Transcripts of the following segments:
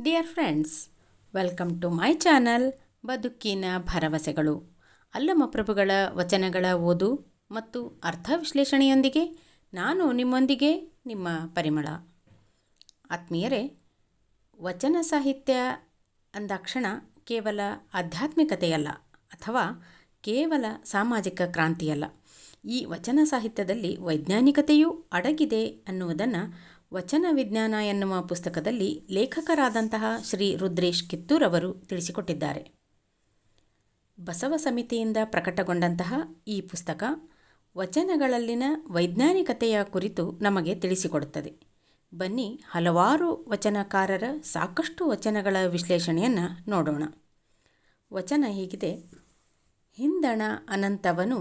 Dear friends welcome to my channel ಬದುಕಿನ ಭರವಸೆಗಳು ಅಲ್ಲಮ ಪ್ರಭುಗಳ ವಚನಗಳ ಓದು ಮತ್ತು ಅರ್ಥ ವಿಶ್ಲೇಷಣೆಯೊಂದಿಗೆ ನಾನು ನಿಮ್ಮೊಂದಿಗೆ ನಿಮ್ಮ ಪರಿಮಳ. ಆತ್ಮೀಯರೇ, ವಚನ ಸಾಹಿತ್ಯ ಅಂದಾಕ್ಷಣ ಕೇವಲ ಆಧ್ಯಾತ್ಮಿಕತೆಯಲ್ಲ ಅಥವಾ ಕೇವಲ ಸಾಮಾಜಿಕ ಕ್ರಾಂತಿಯಲ್ಲ. ಈ ವಚನ ಸಾಹಿತ್ಯದಲ್ಲಿ ವೈಜ್ಞಾನಿಕತೆಯೂ ಅಡಗಿದೆ ಅನ್ನುವುದನ್ನು ವಚನ ವಿಜ್ಞಾನ ಎನ್ನುವ ಪುಸ್ತಕದಲ್ಲಿ ಲೇಖಕರಾದಂತಹ ಶ್ರೀ ರುದ್ರೇಶ್ ಕಿತ್ತೂರವರು ತಿಳಿಸಿಕೊಟ್ಟಿದ್ದಾರೆ. ಬಸವ ಸಮಿತಿಯಿಂದ ಪ್ರಕಟಗೊಂಡಂತಹ ಈ ಪುಸ್ತಕ ವಚನಗಳಲ್ಲಿನ ವೈಜ್ಞಾನಿಕತೆಯ ಕುರಿತು ನಮಗೆ ತಿಳಿಸಿಕೊಡುತ್ತದೆ. ಬನ್ನಿ ಹಲವಾರು ವಚನಕಾರರ ಸಾಕಷ್ಟು ವಚನಗಳ ವಿಶ್ಲೇಷಣೆಯನ್ನು ನೋಡೋಣ. ವಚನ ಹೀಗಿದೆ, ಹಿಂದಣ ಅನಂತವನು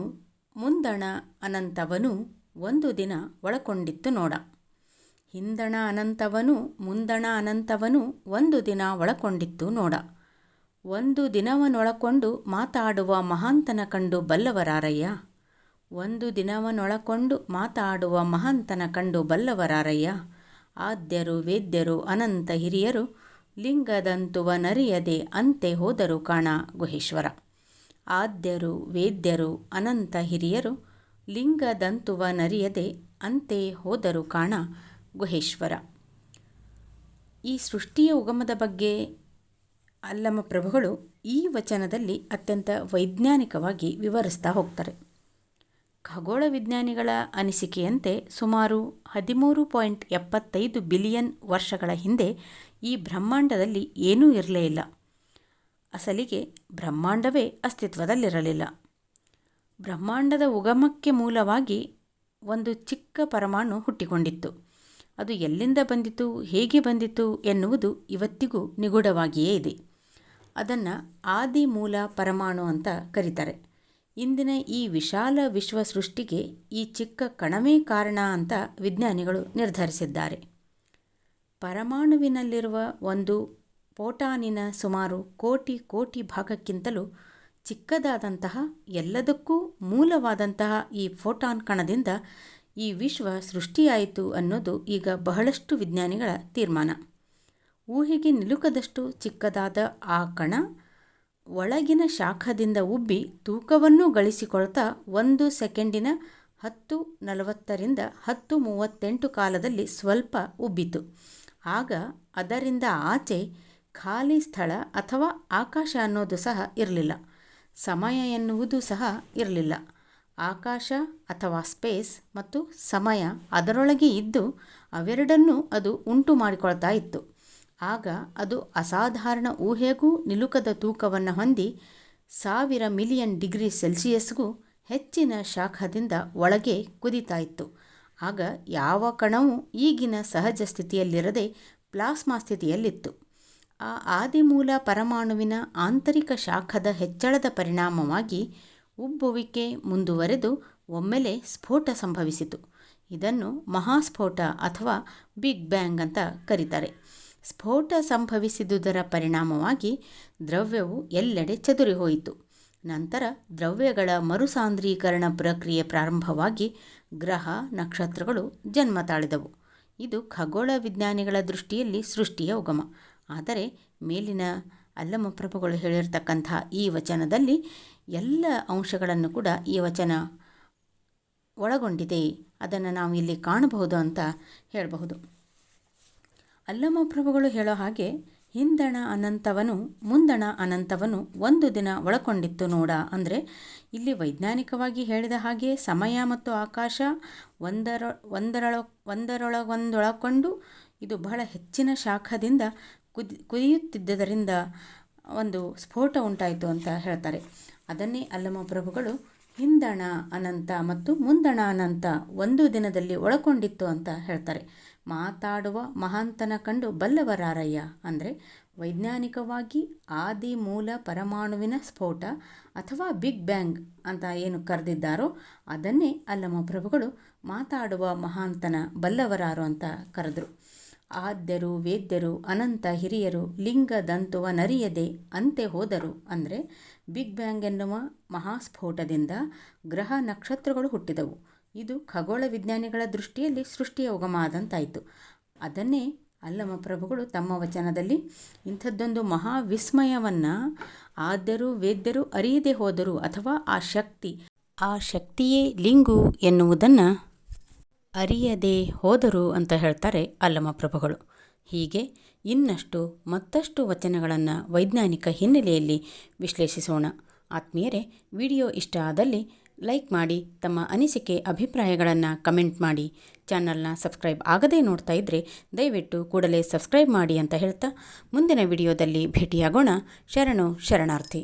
ಮುಂದಣ ಅನಂತವನು ಒಂದು ದಿನ ಒಳಕೊಂಡಿತ್ತು ನೋಡ. ಹಿಂದಣ ಅನಂತವನು, ಮುಂದಣ ಅನಂತವನು ಒಂದು ದಿನ ಒಳಕೊಂಡಿತ್ತು ನೋಡ. ಒಂದು ದಿನವನೊಳಕೊಂಡು ಮಾತಾಡುವ ಮಹಾಂತನ ಕಂಡು ಬಲ್ಲವರಾರಯ್ಯ? ಒಂದು ದಿನವನೊಳಕೊಂಡು ಮಾತಾಡುವ ಮಹಾಂತನ ಕಂಡು ಬಲ್ಲವರಾರಯ್ಯ? ಆದ್ಯರು ವೇದ್ಯರು ಅನಂತ ಹಿರಿಯರು ಲಿಂಗದಂತುವ ನರಿಯದೆ ಅಂತೆ ಹೋದರು ಕಾಣ ಗುಹೇಶ್ವರ. ಆದ್ಯರು ವೇದ್ಯರು ಅನಂತ ಹಿರಿಯರು ಲಿಂಗದಂತುವ ನರಿಯದೆ ಅಂತೆ ಹೋದರು ಕಾಣ ಗುಹೇಶ್ವರ. ಈ ಸೃಷ್ಟಿಯ ಉಗಮದ ಬಗ್ಗೆ ಅಲ್ಲಮ ಪ್ರಭುಗಳು ಈ ವಚನದಲ್ಲಿ ಅತ್ಯಂತ ವೈಜ್ಞಾನಿಕವಾಗಿ ವಿವರಿಸ್ತಾ ಹೋಗ್ತಾರೆ. ಖಗೋಳ ವಿಜ್ಞಾನಿಗಳ ಅನಿಸಿಕೆಯಂತೆ ಸುಮಾರು ಹದಿಮೂರು ಪಾಯಿಂಟ್ ಎಪ್ಪತ್ತೈದು ಬಿಲಿಯನ್ ವರ್ಷಗಳ ಹಿಂದೆ ಈ ಬ್ರಹ್ಮಾಂಡದಲ್ಲಿ ಏನೂ ಇರಲೇ ಇಲ್ಲ. ಅಸಲಿಗೆ ಬ್ರಹ್ಮಾಂಡವೇ ಅಸ್ತಿತ್ವದಲ್ಲಿರಲಿಲ್ಲ. ಬ್ರಹ್ಮಾಂಡದ ಉಗಮಕ್ಕೆ ಮೂಲವಾಗಿ ಒಂದು ಚಿಕ್ಕ ಪರಮಾಣು ಹುಟ್ಟಿಕೊಂಡಿತ್ತು. ಅದು ಎಲ್ಲಿಂದ ಬಂದಿತು, ಹೇಗೆ ಬಂದಿತು ಎನ್ನುವುದು ಇವತ್ತಿಗೂ ನಿಗೂಢವಾಗಿಯೇ ಇದೆ. ಅದನ್ನು ಆದಿ ಮೂಲ ಪರಮಾಣು ಅಂತ ಕರೀತಾರೆ. ಇಂದಿನ ಈ ವಿಶಾಲ ವಿಶ್ವ ಸೃಷ್ಟಿಗೆ ಈ ಚಿಕ್ಕ ಕಣವೇ ಕಾರಣ ಅಂತ ವಿಜ್ಞಾನಿಗಳು ನಿರ್ಧರಿಸಿದ್ದಾರೆ. ಪರಮಾಣುವಿನಲ್ಲಿರುವ ಒಂದು ಪೋಟಾನಿನ ಸುಮಾರು ಕೋಟಿ ಕೋಟಿ ಭಾಗಕ್ಕಿಂತಲೂ ಚಿಕ್ಕದಾದಂತಹ ಎಲ್ಲದಕ್ಕೂ ಮೂಲವಾದಂತಹ ಈ ಫೋಟಾನ್ ಕಣದಿಂದ ಈ ವಿಶ್ವ ಸೃಷ್ಟಿಯಾಯಿತು ಅನ್ನೋದು ಈಗ ಬಹಳಷ್ಟು ವಿಜ್ಞಾನಿಗಳ ತೀರ್ಮಾನ. ಊಹೆಗೆ ನಿಲುಕದಷ್ಟು ಚಿಕ್ಕದಾದ ಆ ಕಣ ಒಳಗಿನ ಶಾಖದಿಂದ ಉಬ್ಬಿ ತೂಕವನ್ನು ಗಳಿಸಿಕೊಳ್ತಾ ಒಂದು ಸೆಕೆಂಡಿನ ಹತ್ತು ನಲವತ್ತರಿಂದ ಹತ್ತು ಮೂವತ್ತೆಂಟು ಕಾಲದಲ್ಲಿ ಸ್ವಲ್ಪ ಉಬ್ಬಿತು. ಆಗ ಅದರಿಂದ ಆಚೆ ಖಾಲಿ ಸ್ಥಳ ಅಥವಾ ಆಕಾಶ ಅನ್ನೋದು ಸಹ ಇರಲಿಲ್ಲ. ಸಮಯ ಎನ್ನುವುದು ಸಹ ಇರಲಿಲ್ಲ. ಆಕಾಶ ಅಥವಾ ಸ್ಪೇಸ್ ಮತ್ತು ಸಮಯ ಅದರೊಳಗೆ ಇದ್ದು ಅವೆರಡನ್ನೂ ಅದು ಉಂಟು ಮಾಡಿಕೊಳ್ತಾ ಇತ್ತು. ಆಗ ಅದು ಅಸಾಧಾರಣ ಊಹೆಗೂ ನಿಲುಕದ ತೂಕವನ್ನು ಹೊಂದಿ ಸಾವಿರ ಮಿಲಿಯನ್ ಡಿಗ್ರಿ ಸೆಲ್ಸಿಯಸ್ಗೂ ಹೆಚ್ಚಿನ ಶಾಖದಿಂದ ಒಳಗೆ ಕುದಿತಾ ಇತ್ತು. ಆಗ ಯಾವ ಕಣವೂ ಈಗಿನ ಸಹಜ ಸ್ಥಿತಿಯಲ್ಲಿರದೆ ಪ್ಲಾಸ್ಮಾ ಸ್ಥಿತಿಯಲ್ಲಿತ್ತು. ಆ ಆದಿಮೂಲ ಪರಮಾಣುವಿನ ಆಂತರಿಕ ಶಾಖದ ಹೆಚ್ಚಳದ ಪರಿಣಾಮವಾಗಿ ಉಬ್ಬುವಿಕೆ ಮುಂದುವರೆದು ಒಮ್ಮೆಲೆ ಸ್ಫೋಟ ಸಂಭವಿಸಿತು. ಇದನ್ನು ಮಹಾಸ್ಫೋಟ ಅಥವಾ ಬಿಗ್ ಬ್ಯಾಂಗ್ ಅಂತ ಕರೀತಾರೆ. ಸ್ಫೋಟ ಸಂಭವಿಸಿದುದರ ಪರಿಣಾಮವಾಗಿ ದ್ರವ್ಯವು ಎಲ್ಲೆಡೆ ಚದುರಿಹೋಯಿತು. ನಂತರ ದ್ರವ್ಯಗಳ ಮರುಸಾಂದ್ರೀಕರಣ ಪ್ರಕ್ರಿಯೆ ಪ್ರಾರಂಭವಾಗಿ ಗ್ರಹ, ನಕ್ಷತ್ರಗಳು ಜನ್ಮ ತಾಳಿದವು. ಇದು ಖಗೋಳ ವಿಜ್ಞಾನಿಗಳ ದೃಷ್ಟಿಯಲ್ಲಿ ಸೃಷ್ಟಿಯ ಉಗಮ. ಆದರೆ ಮೇಲಿನ ಅಲ್ಲಮ ಪ್ರಭುಗಳು ಹೇಳಿರ್ತಕ್ಕಂಥ ಈ ವಚನದಲ್ಲಿ ಎಲ್ಲ ಅಂಶಗಳನ್ನು ಕೂಡ ಈ ವಚನ ಒಳಗೊಂಡಿದೆ. ಅದನ್ನು ನಾವು ಇಲ್ಲಿ ಕಾಣಬಹುದು ಅಂತ ಹೇಳಬಹುದು. ಅಲ್ಲಮ ಪ್ರಭುಗಳು ಹೇಳೋ ಹಾಗೆ, ಹಿಂದಣ ಅನಂತವನು ಮುಂದಣ ಅನಂತವನು ಒಂದು ದಿನ ಒಳಕೊಂಡಿತ್ತು ನೋಡ. ಅಂದರೆ ಇಲ್ಲಿ ವೈಜ್ಞಾನಿಕವಾಗಿ ಹೇಳಿದ ಹಾಗೆ ಸಮಯ ಮತ್ತು ಆಕಾಶ ಒಂದರ, ಒಂದರೊಳ, ಒಂದರೊಳಗೊಂದೊಳಕೊಂಡು ಇದು ಬಹಳ ಹೆಚ್ಚಿನ ಶಾಖದಿಂದ ಕುದಿ ಕುದಿಯುತ್ತಿದ್ದರಿಂದ ಒಂದು ಸ್ಫೋಟ ಉಂಟಾಯಿತು ಅಂತ ಹೇಳ್ತಾರೆ. ಅದನ್ನೇ ಅಲ್ಲಮ ಪ್ರಭುಗಳು, ಹಿಂದಣ ಅನಂತ ಮತ್ತು ಮುಂದಣ ಅನಂತ ಒಂದು ದಿನದಲ್ಲಿ ಒಳಕೊಂಡಿತ್ತು ಅಂತ ಹೇಳ್ತಾರೆ. ಮಾತಾಡುವ ಮಹಾಂತನ ಕಂಡು ಬಲ್ಲವರಾರಯ್ಯ ಅಂದರೆ ವೈಜ್ಞಾನಿಕವಾಗಿ ಆದಿ ಮೂಲ ಪರಮಾಣುವಿನ ಸ್ಫೋಟ ಅಥವಾ ಬಿಗ್ ಬ್ಯಾಂಗ್ ಅಂತ ಏನು ಕರೆದಿದ್ದಾರೋ ಅದನ್ನೇ ಅಲ್ಲಮ ಪ್ರಭುಗಳು ಮಾತಾಡುವ ಮಹಾಂತನ ಬಲ್ಲವರಾರು ಅಂತ ಕರೆದರು. ಆದ್ಯರು, ವೇದ್ಯರು, ಅನಂತ ಹಿರಿಯರು, ಲಿಂಗ ದಂತುವ ನರಿಯದೆ ಅಂತೆ ಹೋದರು. ಅಂದರೆ ಬಿಗ್ ಬ್ಯಾಂಗ್ ಎನ್ನುವ ಮಹಾಸ್ಫೋಟದಿಂದ ಗ್ರಹ ನಕ್ಷತ್ರಗಳು ಹುಟ್ಟಿದವು. ಇದು ಖಗೋಳ ವಿಜ್ಞಾನಿಗಳ ದೃಷ್ಟಿಯಲ್ಲಿ ಸೃಷ್ಟಿಯ ಉಗಮ ಆದಂತಾಯಿತು ಅದನ್ನೇ ಅಲ್ಲಮ ಪ್ರಭುಗಳು ತಮ್ಮ ವಚನದಲ್ಲಿ ಇಂಥದ್ದೊಂದು ಮಹಾವಿಸ್ಮಯವನ್ನು ಆದ್ಯರು, ವೇದ್ಯರು ಅರಿಯದೆ ಹೋದರು ಅಥವಾ ಆ ಶಕ್ತಿ, ಆ ಶಕ್ತಿಯೇ ಲಿಂಗು ಎನ್ನುವುದನ್ನು ಅರಿಯದೆ ಹೋದರು ಅಂತ ಹೇಳ್ತಾರೆ ಅಲ್ಲಮ ಪ್ರಭುಗಳು. ಹೀಗೆ ಇನ್ನಷ್ಟು ಮತ್ತಷ್ಟು ವಚನಗಳನ್ನು ವೈಜ್ಞಾನಿಕ ಹಿನ್ನೆಲೆಯಲ್ಲಿ ವಿಶ್ಲೇಷಿಸೋಣ. ಆತ್ಮೀಯರೇ, ವಿಡಿಯೋ ಇಷ್ಟ ಆದಲ್ಲಿ ಲೈಕ್ ಮಾಡಿ, ತಮ್ಮ ಅನಿಸಿಕೆ, ಅಭಿಪ್ರಾಯಗಳನ್ನು ಕಮೆಂಟ್ ಮಾಡಿ. ಚಾನಲ್ನ ಸಬ್ಸ್ಕ್ರೈಬ್ ಆಗದೇ ನೋಡ್ತಾ ಇದ್ದರೆ ದಯವಿಟ್ಟು ಕೂಡಲೇ ಸಬ್ಸ್ಕ್ರೈಬ್ ಮಾಡಿ ಅಂತ ಹೇಳ್ತಾ ಮುಂದಿನ ವಿಡಿಯೋದಲ್ಲಿ ಭೇಟಿಯಾಗೋಣ. ಶರಣು, ಶರಣಾರ್ಥಿ.